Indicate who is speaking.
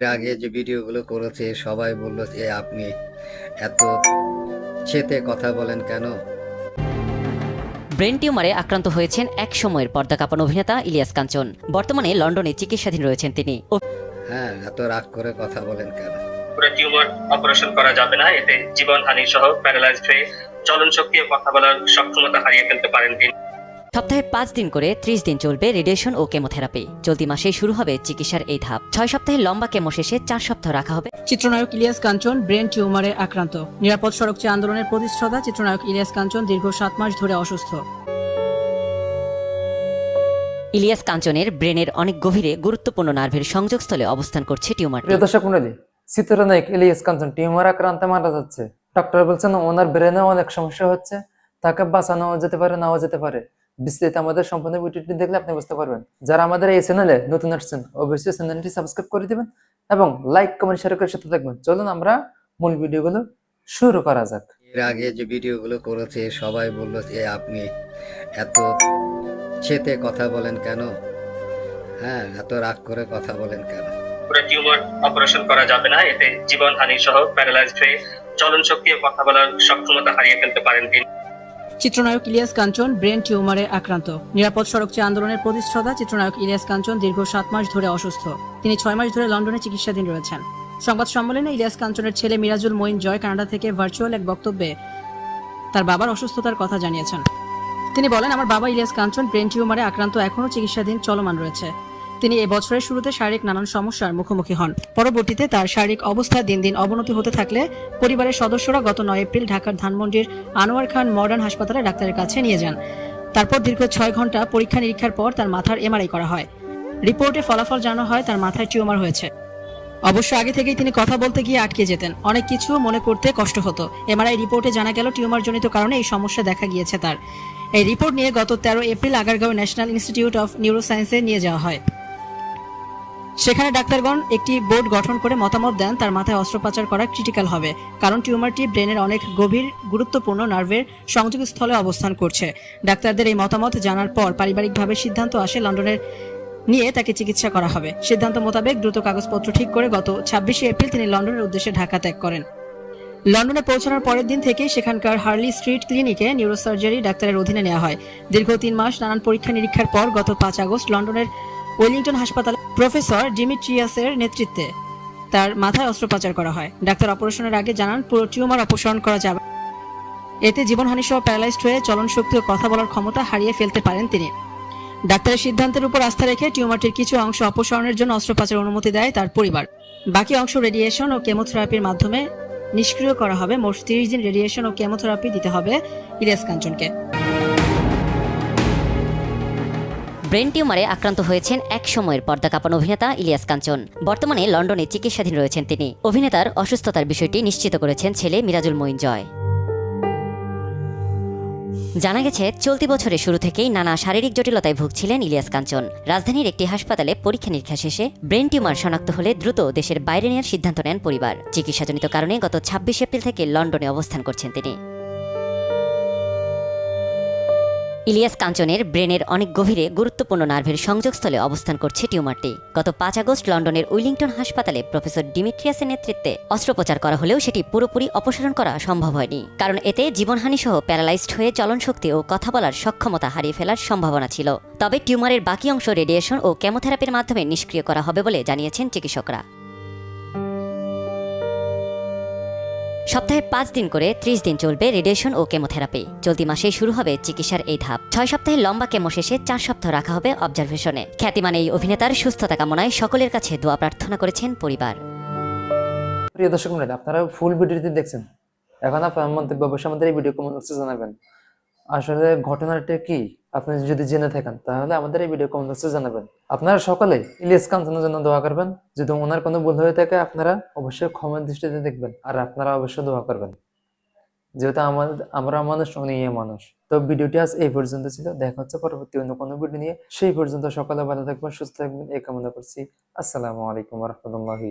Speaker 1: এর আগে যে ভিডিওগুলো করেছে সবাই বলল যে আপনি এত চেতে কথা বলেন কেন?
Speaker 2: ব্রেন টিউমারে আক্রান্ত হয়েছেন এক সময়ের পর্দা কাঁপানো অভিনেতা ইলিয়াস কাঞ্চন। বর্তমানে লন্ডনে চিকিৎসাধীন রয়েছেন তিনি।
Speaker 1: হ্যাঁ এত রাগ করে কথা বলেন কেন?
Speaker 3: পুরো টিউমার অপারেশন করা যাবে না এতে জীবনহানি সহ প্যারালাইজড হয়ে চলন শক্তি ও কথা বলার সক্ষমতা হারিয়ে ফেলতে পারেন তিনি।
Speaker 2: সপ্তাহে পাঁচ দিন করে ত্রিশ দিন চলবে রেডিয়েশন ও কেমোথেরাপি। চলতি মাসেই শুরু হবে চিকিৎসার এই ধাপ। ছয় সপ্তাহে লম্বা কেমো শেষে চার সপ্তাহ রাখা হবে।
Speaker 4: চিত্রনায়ক ইলিয়াস কাঞ্চন ব্রেন টিউমারে আক্রান্ত। নিরাপদ সড়ক চেয়ে আন্দোলনের প্রতিষ্ঠাতা চিত্রনায়ক ইলিয়াস কাঞ্চন দীর্ঘ সাত মাস ধরে অসুস্থ।
Speaker 2: ইলিয়াস কাঞ্চনের ব্রেনের অনেক গভীরে গুরুত্বপূর্ণ নার্ভের সংযোগস্থলে অবস্থান করছে টিউমার।
Speaker 5: প্রিয় দর্শক মন্ডলী চিত্রনায়ক ইলিয়াস কাঞ্চন টিউমার আক্রান্তে মারা যাচ্ছে। ডক্টর বলছেন ওনার ব্রেনে অনেক সমস্যা হচ্ছে। তাকে বাঁচানো যেতে পারে নাও যেতে পারে। বিস্তারিত আমাদের সম্পূর্ণ ভিডিওটি দেখলে আপনি বুঝতে পারবেন। যারা আমাদের এই চ্যানেলে নতুন আসছেন অবশ্যই চ্যানেলটি সাবস্ক্রাইব করে দিবেন এবং লাইক কমেন্ট শেয়ার করে সাথে থাকবেন। চলুন আমরা মূল ভিডিওগুলো শুরু করা যাক।
Speaker 1: এর আগে যে ভিডিওগুলো করেছে সবাই বলল যে আপনি এত চেতে কথা বলেন কেন? হ্যাঁ এত রাগ করে কথা বলেন কেন?
Speaker 3: পুরো টিউমার অপারেশন করা যাবে না এতে জীবন হানি সহ প্যারালাইজড হয়ে চলন শক্তি কথা বলার সক্ষমতা হারিয়ে ফেলতে পারেন তিনি।
Speaker 4: চিত্রনায়ক ইলিয়াস কাঞ্চন ব্রেন টিউমারে আক্রান্ত। নিরাপদ সড়ক চেয়ে আন্দোলনের প্রতিষ্ঠাতা চিত্রনায়ক ইলিয়াস কাঞ্চন দীর্ঘ সাত মাস ধরে অসুস্থ। তিনি ছয় মাস ধরে লন্ডনে চিকিৎসাধীন রয়েছেন। সংবাদ সম্মেলনে ইলিয়াস কাঞ্চনের ছেলে মিরাজুল মঈন জয় কানাডা থেকে ভার্চুয়াল এক বক্তব্যে তার বাবার অসুস্থতার কথা জানিয়েছেন। তিনি বলেন, আমার বাবা ইলিয়াস কাঞ্চন ব্রেন টিউমারে আক্রান্ত, এখনও চিকিৎসাধীন, চলমান রয়েছে। তিনি এ বছরের শুরুতে শারীরিক নানান সমস্যার মুখোমুখি হন। পরবর্তীতে তার শারীরিক অবস্থা দিন দিন অবনতি হতে থাকলে পরিবারের সদস্যরা গত নয় এপ্রিল ঢাকার ধানমন্ডির আনোয়ার খান মডার্ন হাসপাতালে ডাক্তারের কাছে নিয়ে যান। তারপর দীর্ঘ ছয় ঘণ্টা পরীক্ষা নিরীক্ষার পর তার মাথার এমআরআই করা হয়। রিপোর্টে ফলাফল জানানো হয় তার মাথায় টিউমার হয়েছে। অবশ্য আগে থেকেই তিনি কথা বলতে গিয়ে আটকে যেতেন। অনেক কিছু মনে করতে কষ্ট হতো। এমআরআই রিপোর্টে জানা গেল টিউমার জনিত কারণে এই সমস্যা দেখা গিয়েছে তার। এই রিপোর্ট নিয়ে গত তেরো April Agargaon National Institute of নিউরোসায়েন্সে নিয়ে যাওয়া হয়। সেখানে ডাক্তারগণ একটি বোর্ড গঠন করে মতামত দেন, তার মাথায় অস্ত্রোপচার করা ক্রিটিক্যাল হবে। কারণ টিউমারটি ব্রেনের অনেক গভীর, গুরুত্বপূর্ণ নার্ভের সংযোগস্থলে অবস্থান করছে। ডাক্তারদের এই মতামত জানার পর পারিবারিকভাবে সিদ্ধান্ত আসে লন্ডনের নিয়ে তাকে চিকিৎসা করা হবে। সিদ্ধান্ত মোতাবেক দ্রুত কাগজপত্র ঠিক করে গত ছাব্বিশে এপ্রিল তিনি লন্ডনের উদ্দেশ্যে ঢাকা ত্যাগ করেন। লন্ডনে পৌঁছানোর পরের দিন থেকেই সেখানকার হার্লি স্ট্রিট ক্লিনিকে নিউরোসার্জারি ডাক্তারের অধীনে নেওয়া হয়। দীর্ঘ তিন মাস নানান পরীক্ষা নিরীক্ষার পর গত পাঁচ আগস্ট লন্ডনের ওয়েলিংটন হাসপাতালে প্রফেসর ডিমিট্রিয়াসের নেতৃত্বে তার মাথায় অস্ত্রোপচার করা হয়। ডাক্তার অপারেশনের আগে জানান, পুরো টিউমার অপসারণ করা যাবে। এতে জীবনহানি সহ প্যারালাইজড হয়ে চলন শক্তি ও কথা বলার ক্ষমতা হারিয়ে ফেলতে পারেন তিনি। ডাক্তারের সিদ্ধান্তের উপর আস্থা রেখে টিউমারটির কিছু অংশ অপসারণের জন্য অস্ত্রোপচারের অনুমতি দেয় তার পরিবার। বাকি অংশ রেডিয়েশন ও কেমোথেরাপির মাধ্যমে নিষ্ক্রিয় করা হবে। মোট তিরিশ দিন রেডিয়েশন ও কেমোথেরাপি দিতে হবে ইলিয়াস কাঞ্চনকে।
Speaker 2: ব্রেন টিউমারে আক্রান্ত হয়েছেন এক সময়ের পর্দা কাঁপানো অভিনেতা ইলিয়াস কাঞ্চন। বর্তমানে লন্ডনে চিকিৎসাধীন রয়েছেন তিনি। অভিনেতার অসুস্থতার বিষয়টি নিশ্চিত করেছেন ছেলে মিরাজুল মঈন জয় জানা গেছে, চলতি বছরের শুরু থেকেই নানা শারীরিক জটিলতায় ভুগছিলেন ইলিয়াস কাঞ্চন। রাজধানীর একটি হাসপাতালে পরীক্ষা নিরীক্ষা শেষে ব্রেন টিউমার শনাক্ত হলে দ্রুত দেশের বাইরে নেওয়ার সিদ্ধান্ত নেন পরিবার। চিকিৎসাজনিত কারণে গত ছাব্বিশ এপ্রিল থেকে লন্ডনে অবস্থান করছেন তিনি। ইলিয়াস কাঞ্চনের ব্রেনের অনেক গভীরে গুরুত্বপূর্ণ নার্ভের সংযোগস্থলে অবস্থান করছে টিউমারটি। গত পাঁচ আগস্ট লন্ডনের উইলিংটন হাসপাতালে প্রফেসর ডিমিট্রিয়াসের নেতৃত্বে অস্ত্রোপচার করা হলেও সেটি পুরোপুরি অপসারণ করা সম্ভব হয়নি। কারণ এতে জীবনহানি সহ প্যারালাইজড হয়ে চলন শক্তি ও কথা বলার সক্ষমতা হারিয়ে ফেলার সম্ভাবনা ছিল। তবে টিউমারের বাকি অংশ রেডিয়েশন ও কেমোথেরাপির মাধ্যমে নিষ্ক্রিয় করা হবে বলে জানিয়েছেন চিকিৎসকরা। সপ্তাহে পাঁচ দিন করে ত্রিশ দিন চলবে রেডিয়েশন ও কেমোথেরাপি। চলতি মাসেই শুরু হবে চিকিৎসার এই ধাপ। ছয় সপ্তাহে লম্বা কেমো শেষে চার সপ্তাহ রাখা হবে অবজারভেশনে। খ্যাতিমান এই অভিনেতার সুস্থতা কামনায় সকলের কাছে দোয়া প্রার্থনা করেছেন পরিবার।
Speaker 5: প্রিয় দর্শক আপনারা ফুল ভিডিওটি দেখছেন। এখন আপনার মন্তব্য অবশ্যই আমাদের এই ভিডিও কমেন্ট বক্সে জানাবেন। আসলে ঘটনাটা কি? আপনি যদি জেনে থাকেন, তাহলে আমাদের এই ভিডিও কমেন্ট বক্সে জানাবেন। আপনারা সকলে ইলিয়াস কাঞ্চনের জন্য দোয়া করবেন। যদি ওনার কোনো ভুল হয়ে থাকে, আপনারা অবশ্যই ক্ষমার দৃষ্টিতে দেখবেন আর আপনারা অবশ্যই দোয়া করবেন। যেহেতু আমাদের, আমরা মানুষ, উনি মানুষ। তো ভিডিওটি আজ এই পর্যন্ত ছিল। দেখা হচ্ছে পরবর্তী অন্য কোনো ভিডিও নিয়ে। সেই পর্যন্ত সকালে ভালো থাকবেন, সুস্থ থাকবেন, এই কামনা করছি। আসসালামু আলাইকুম রহমতুল্লাহি